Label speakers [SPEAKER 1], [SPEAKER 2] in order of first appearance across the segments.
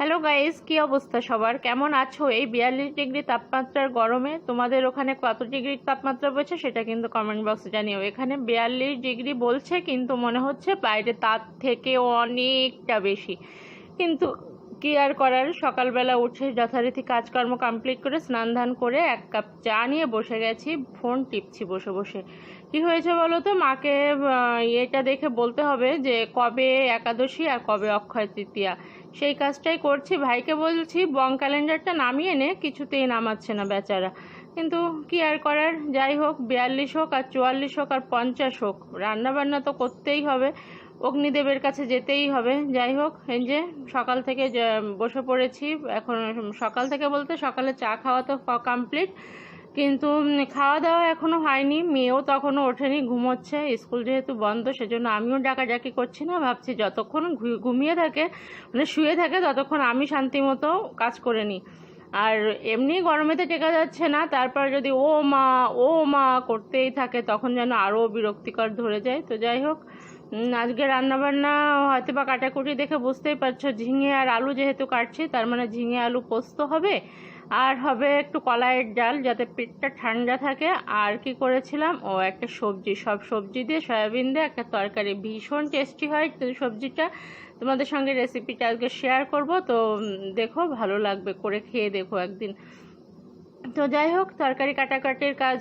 [SPEAKER 1] Hello guys কি অবস্থা সবার? কেমন আছো? এই বিয়াল্লিশ ডিগ্রি তাপমাত্রার গরমে তোমাদের ওখানে কত ডিগ্রি তাপমাত্রা বলছে সেটা কিন্তু কমেন্ট বক্সে জানিও। এখানে বিয়াল্লিশ ডিগ্রি বলছে, কিন্তু মনে হচ্ছে বাইরে তার থেকে অনেকটা বেশি। কিন্তু কি আর করার? সকালবেলা উঠে যথারীতি কাজকর্ম কমপ্লিট করে স্নান ধান করে এক কাপ চা নিয়ে বসে গেছি, ফোন টিপছি বসে বসে। কি হয়েছে বলো তো? মাকে এটা দেখে বলতে হবে যে কবে একাদশী আর কবে অক্ষয় তৃতীয়া। সেই কাজটাই করছি। ভাইকে বলছি, বং ক্যালেন্ডারটা নামিয়ে নে, কিছুতেই নামাচ্ছে না বেচারা। কিন্তু কি আর করার? যাই হোক, বিয়াল্লিশ হোক আর চুয়াল্লিশ হোক আর পঞ্চাশ হোক রান্না বান্না তো করতেই হবে। অগ্নিদেবের কাছে যেতেই হবে। যাই হোক, এই যে সকাল থেকে বসে পড়েছি, এখন সকাল থেকে বলতে সকালে চা খাওয়া তো কমপ্লিট কিন্তু খাওয়া দাওয়া এখনও হয়নি। মেয়েও তখনও ওঠেনি, ঘুমোচ্ছে। স্কুল যেহেতু বন্ধ, সেজন্য আমিও ডাকাডাকি করছি না। ভাবছি যতক্ষণ ঘুমিয়ে থাকে মানে শুয়ে থাকে, ততক্ষণ আমি শান্তি মতো কাজ করে নিই। আর এমনি গরমেতে টেকা যাচ্ছে না, তারপর যদি ও মা ও মা করতেই থাকে, তখন যেন আরও বিরক্তিকর ধরে যায়। তো যাই হোক আজকে রান্নাবান্না হয়তো বা কাটাকুটি দেখে বুঝতেই পারছ। ঝিঙে আর আলু যেহেতু কাটছি, তার মানে ঝিঙে আলু পোস্ত হবে। আর হবে একটু কলাইয়ের ডাল যাতে পেটটা ঠান্ডা থাকে। আর কি করেছিলাম? ও, একটা সবজি, সব সবজি দিয়ে সয়াবিন দিয়ে একটা তরকারি। ভীষণ টেস্টি হয় সবজিটা। তোমাদের সঙ্গে রেসিপিটা আজকে শেয়ার করব। তো দেখো, ভালো লাগবে করে খেয়ে দেখো একদিন। তো যাই হোক, তরকারি কাটাকাটির কাজ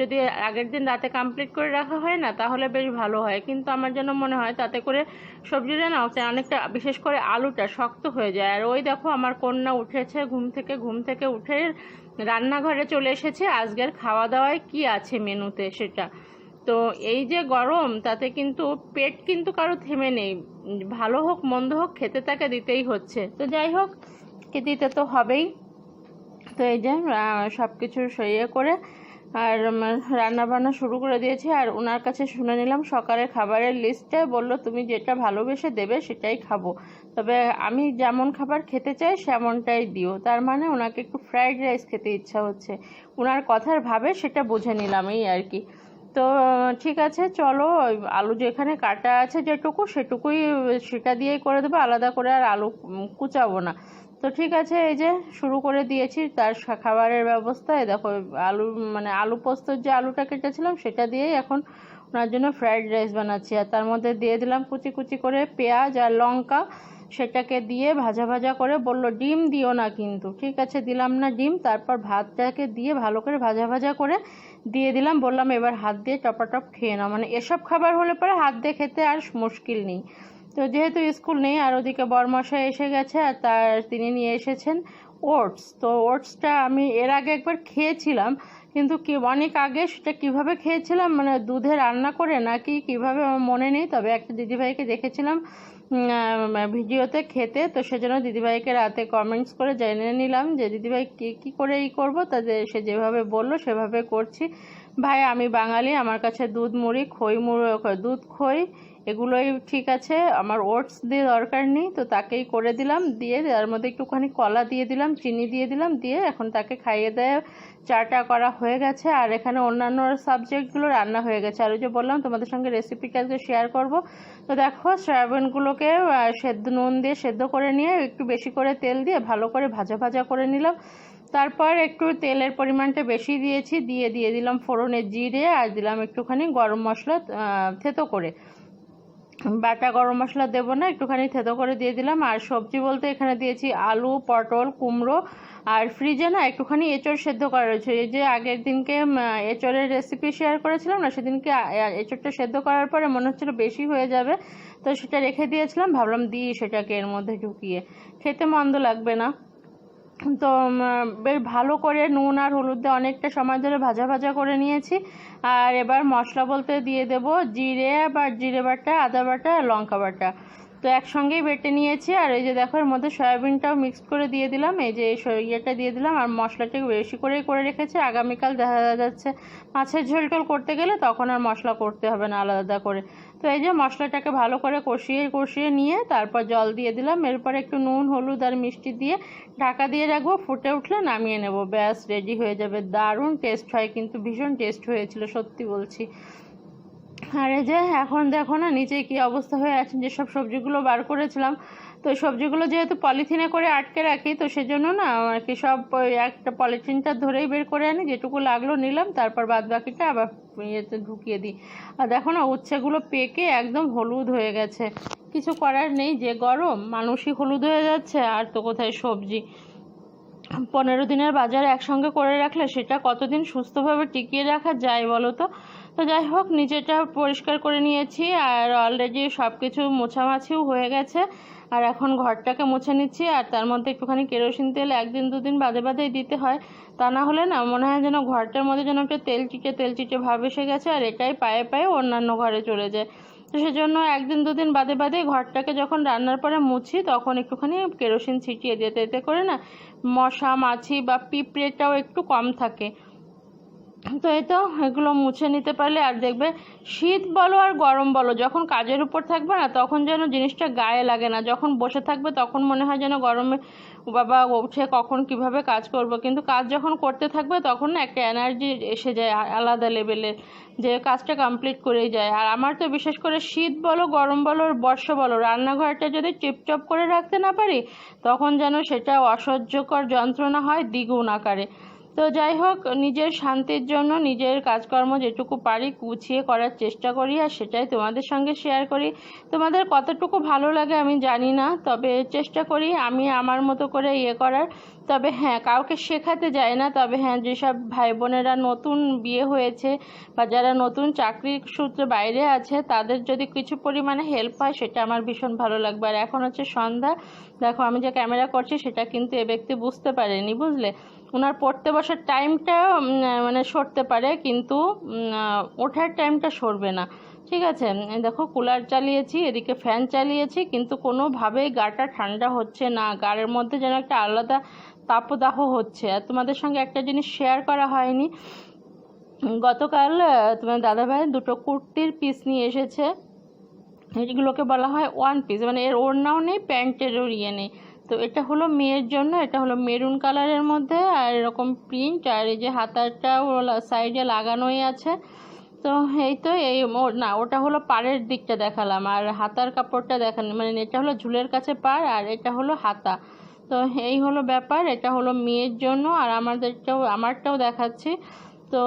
[SPEAKER 1] যদি আগের দিন রাতে কমপ্লিট করে রাখা হয় না, তাহলে বেশ ভালো হয়। কিন্তু আমার যেন মনে হয় তাতে করে সবজিটা না অনেকটা বিশেষ করে আলুটা শক্ত হয়ে যায়। আর ওই দেখো আমার কন্যা উঠেছে, ঘুম থেকে ঘুম থেকে উঠে রান্নাঘরে চলে এসেছে। আজকের খাওয়া দাওয়ায় কি আছে মেনুতে সেটা? তো এই যে গরম, তাতে কিন্তু পেট কিন্তু কারও থেমে নেই। ভালো হোক, মন্দ হোক, খেতে তাকে দিতেই হচ্ছে। তো যাই হোক দিতে তো হবেই। তো এই যে সব কিছু সইয়ে করে আর রান্না বান্না শুরু করে দিয়েছি। আর ওনার কাছে শুনে নিলাম, সকালের খাবারের লিস্টে বলল, তুমি যেটা ভালোবেসে দেবে সেটাই খাব। তবে আমি যেমন খাবার খেতে চাই, সেমনটাই দিও। তার মানে ওনাকে একটু ফ্রাইড রাইস খেতে ইচ্ছা হচ্ছে। ওনার কথার ভাবে সেটা বুঝে নিলাম এই আর কি। তো, ঠিক আছে, চলো আলু যেখানে কাটা আছে যেটুকু, সেটুকুই, সেটা দিয়েই করে দেবো। আলাদা করে আর আলু কুচাবো না। তো ঠিক আছে, এই যে শুরু করে দিয়েছি তার খাবারের ব্যবস্থা। এই দেখো, আলু মানে আলু পোস্তর যে আলুটা কেটেছিলাম সেটা দিয়েই এখন ওনার জন্য ফ্রাইড রাইস বানাচ্ছি। আর তার মধ্যে দিয়ে দিলাম কুচি কুচি করে পেঁয়াজ আর লঙ্কা। সেটাকে দিয়ে ভাজা ভাজা করে বলল, ডিম দিও না কিন্তু। ঠিক আছে, দিলাম না ডিম। তারপর ভাতটাকে দিয়ে ভালো করে ভাজা ভাজা করে দিয়ে দিলাম। বললাম, এবার হাত দিয়ে টপাটপ খেয়ে নাও। মানে এসব খাবার হলে পরে হাত দিয়ে খেতে আর মুশকিল নেই। তো যেহেতু স্কুল নেই, আর ওদিকে বরমশাই এসে গেছে আর তার তিনি নিয়ে এসেছেন ওটস। তো ওটসটা আমি এর আগে একবার খেয়েছিলাম, কিন্তু কি অনেক আগে সেটা কীভাবে খেয়েছিলাম মানে দুধে রান্না করে নাকি কীভাবে আমার মনে নেই, তবে একটা দিদিভাইকে দেখেছিলাম ভিডিওতে খেতে, তো সেজন্য দিদিভাইকে রাতে কমেন্টস করে জেনে নিলাম যে দিদিভাই কী কী করে ই করব, তাদের সে যেভাবে বলল সেভাবে করছি। ভাই, আমি বাঙালি, আমার কাছে দুধ মুড়ি, খই মুড়ি, দুধ খই এগুলোই ঠিক আছে, আমার ওটস দিয়ে দরকার নেই, তো তাকেই করে দিলাম, দিয়ে তার মধ্যে একটুখানি কলা দিয়ে দিলাম, চিনি দিয়ে দিলাম, দিয়ে এখন তাকে খাইয়ে দেয় চাটা করা হয়ে গেছে, আর এখানে অন্যান্য সাবজেক্টগুলো রান্না হয়ে গেছে। আর ওই যে বললাম তোমাদের সঙ্গে রেসিপিটা আজকে শেয়ার করব, তো দেখো সয়াবিনগুলোকে সেদ্ধ নুন দিয়ে সেদ্ধ করে নিয়ে একটু বেশি করে তেল দিয়ে ভালো করে ভাজা ভাজা করে নিলাম। তারপর একটু তেলের পরিমাণটা বেশি দিয়েছি, দিয়ে দিয়ে দিলাম ফোড়নে জিরে, আর দিলাম একটুখানি গরম মশলা থেতো করে। বাটা গরম মশলা দেবো না, একটুখানি থেতো করে দিয়ে দিলাম। আর সবজি বলতে এখানে দিয়েছি আলু, পটল, কুমড়ো আর ফ্রিজে না একটুখানি এঁচড় সেদ্ধ করা রয়েছে। এই যে আগের দিনকে এঁচড়ের রেসিপি শেয়ার করেছিলাম না, সেদিনকে এঁচড়টা সেদ্ধ করার পরে মনে হচ্ছিল বেশি হয়ে যাবে, তো সেটা রেখে দিয়েছিলাম। ভাবলাম দিই সেটাকে এর মধ্যে ঢুকিয়ে। খেতে মন্দ লাগবে না। তো বেশ ভালো করে নুন আর হলুদ দিয়ে অনেকটা সময় ধরে ভাজা ভাজা করে নিয়েছি। আর এবার মশলা বলতে দিয়ে দেব জিরে বা জিরে বাটা, আদা বাটা, লঙ্কা বাটা। তো একসঙ্গেই বেটে নিয়েছি, আর এই যে দেখো, এর মধ্যে সয়াবিনটাও মিক্স করে দিয়ে দিলাম। এই যে ইয়েটা দিয়ে দিলাম, আর মশলাটা বেশি করেই করে রেখেছি। আগামীকাল দেখা যাচ্ছে মাছের ঝোল টোল করতে গেলে তখন আর মশলা করতে হবে না আলাদা করে। তো এই যে মশলাটাকে ভালো করে কষিয়ে কষিয়ে নিয়ে তারপর জল দিয়ে দিলাম। এরপর একটু নুন, হলুদ আর মিষ্টি দিয়ে ঢাকা দিয়ে রাখব। ফুটে উঠলে নামিয়ে নেব। ব্যাস রেডি হয়ে যাবে। দারুণ টেস্ট হয়, কিন্তু ভীষণ টেস্ট হয়েছিল, সত্যি বলছি। আর এই যে এখন দেখো না, নিচে কি অবস্থা হয়ে আছে যেসব সবজিগুলো বার করেছিলাম। তো সবজিগুলো যেহেতু পলিথিনে করে আটকে রাখি, তো সেজন্য না আর কি সব একটা পলিথিনটা ধরেই বের করে আনি, যেটুকু লাগল নিলাম, তারপর বাদ বাকিটা আবার ইয়েতে ঢুকিয়ে দিই। আর দেখো না, উচ্ছেগুলো পেকে একদম হলুদ হয়ে গেছে। কিছু করার নেই, যে গরম, মানুষই হলুদ হয়ে যাচ্ছে, আর তো কোথায় সবজি। পনেরো দিনের বাজার একসঙ্গে করে রাখলে সেটা কতদিন সুস্থভাবে টিকিয়ে রাখা যায় বলো তো? তো যাই হোক নিচেটা পরিষ্কার করে নিয়েছি আর অলরেডি সব কিছু মোছামাছিও হয়ে গেছে। আর এখন ঘরটাকে মুছে নিচ্ছি আর তার মধ্যে একটুখানি কেরোসিন তেল একদিন দুদিন বাদে বাদেই দিতে হয়। তা না হলে না মনে হয় যেন ঘরটার মধ্যে যেন একটা তেল চিটে তেল চিটে ভাব এসে গেছে আর এটাই পায়ে পায়ে অন্যান্য ঘরে চলে যায়। তো সেজন্য একদিন দুদিন বাদে বাদে ঘরটাকে যখন রান্নার পরে মুছি তখন একটুখানি কেরোসিন ছিটিয়ে দিতে। এতে করে না মশা, মাছি বা পিঁপড়েটাও একটু কম থাকে। তো এই তো এগুলো মুছে নিতে পারলে আর দেখবে শীত বলো আর গরম বলো, যখন কাজের উপর থাকবে না তখন যেন জিনিসটা গায়ে লাগে না। যখন বসে থাকবে তখন মনে হয় যেন গরমে বাবা উঠে কখন কীভাবে কাজ করব। কিন্তু কাজ যখন করতে থাকবে তখন না একটা এনার্জি এসে যায় আলাদা লেভেলে যে কাজটা কমপ্লিট করেই যায়। আর আমার তো বিশেষ করে শীত বলো, গরম বলো আর বর্ষা বলো, রান্নাঘরটা যদি টিপটপ করে রাখতে না পারি তখন যেন সেটা অসহ্যকর যন্ত্রণা হয় দ্বিগুণ আকারে। তো যাই হোক, নিজের শান্তির জন্য নিজের কাজকর্ম যেটুকু পারি গুছিয়ে করার চেষ্টা করি আর সেটাই তোমাদের সঙ্গে শেয়ার করি। তোমাদের কতটুকু ভালো লাগে আমি জানি না, তবে চেষ্টা করি আমি আমার মতো করে ইয়ে করার। তবে হ্যাঁ কাউকে শেখাতে যায় না। তবে হ্যাঁ যেসব ভাই বোনেরা নতুন বিয়ে হয়েছে বা যারা নতুন চাকরির সূত্রে বাইরে আছে, তাদের যদি কিছু পরিমাণে হেল্প হয়, সেটা আমার ভীষণ ভালো লাগবে। আর এখন হচ্ছে সন্ধ্যা। দেখো, আমি যে ক্যামেরা করছি, সেটা কিন্তু এ ব্যক্তি বুঝতে পারেনি, বুঝলে? ওনার পড়তে বসার টাইমটা মানে সরতে পারে, কিন্তু ওঠার টাইমটা সরবে না। ঠিক আছে দেখো কুলার চালিয়েছি, এদিকে ফ্যান চালিয়েছি, কিন্তু কোনোভাবেই গাটা ঠান্ডা হচ্ছে না। গায়ের মধ্যে যেন একটা আলাদা তাপদাহ হচ্ছে। আর তোমাদের সঙ্গে একটা জিনিস শেয়ার করা হয়নি। গতকাল তোমার দাদাভাই দুটো কুর্তির পিস নিয়ে এসেছে। এগুলোকে বলা হয় ওয়ান পিস মানে এর ওড়নাও নেই, প্যান্টেরও ইয়ে নেই। তো এটা হলো মেয়ের জন্য, এটা হলো মেরুন কালারের মধ্যে, আর এরকম প্রিন্ট আর এই যে হাতারটাও সাইডে লাগানোই আছে। তো এই তো এই না, ওটা হলো পাড়ের দিকটা দেখালাম, আর হাতার কাপড়টা দেখান মানে এটা হলো ঝুলের কাছে পাড়, আর এটা হলো হাতা। তো এই হলো ব্যাপার, এটা হলো মেয়ের জন্য, আর আমাদেরটাও, আমারটাও দেখাচ্ছি। তো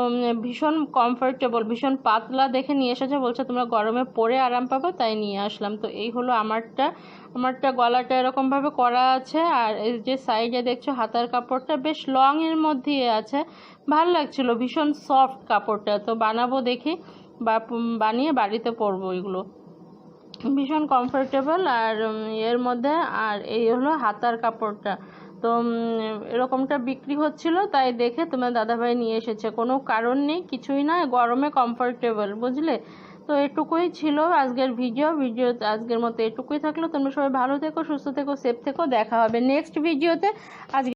[SPEAKER 1] ভীষণ কমফোর্টেবল ভীষণ পাতলা দেখে নিয়ে এসেছে, বলছে তোমরা গরমে পরে আরাম পাবে, তাই নিয়ে আসলাম। তো এই হলো আমারটা আমারটা গলাটা এরকমভাবে করা আছে, আর এই যে সাইডে দেখছ হাতার কাপড়টা বেশ লং এর মধ্যেই আছে। ভালো লাগছিল, ভীষণ সফট কাপড়টা। তো বানাবো দেখি, বা বানিয়ে বাড়িতে পরবো এগুলো। ভীষণ কমফোর্টেবল আর এর মধ্যে, আর এই হলো হাতার কাপড়টা। তো এরকমটা বিক্রি হচ্ছিল, তাই দেখে তোমার দাদাভাই নিয়ে এসেছে। কোনো কারণ নেই, কিছুই না গরমে কমফোর্টেবল বুঝলে? তো এটুকুই ছিল আজকের ভিডিও। ভিডিও আজকের মতো এটুকুই থাকল। তোমরা সবাই ভালো থেকো, সুস্থ থেকো সেফ থেকো। দেখা হবে নেক্সট ভিডিওতে আজকে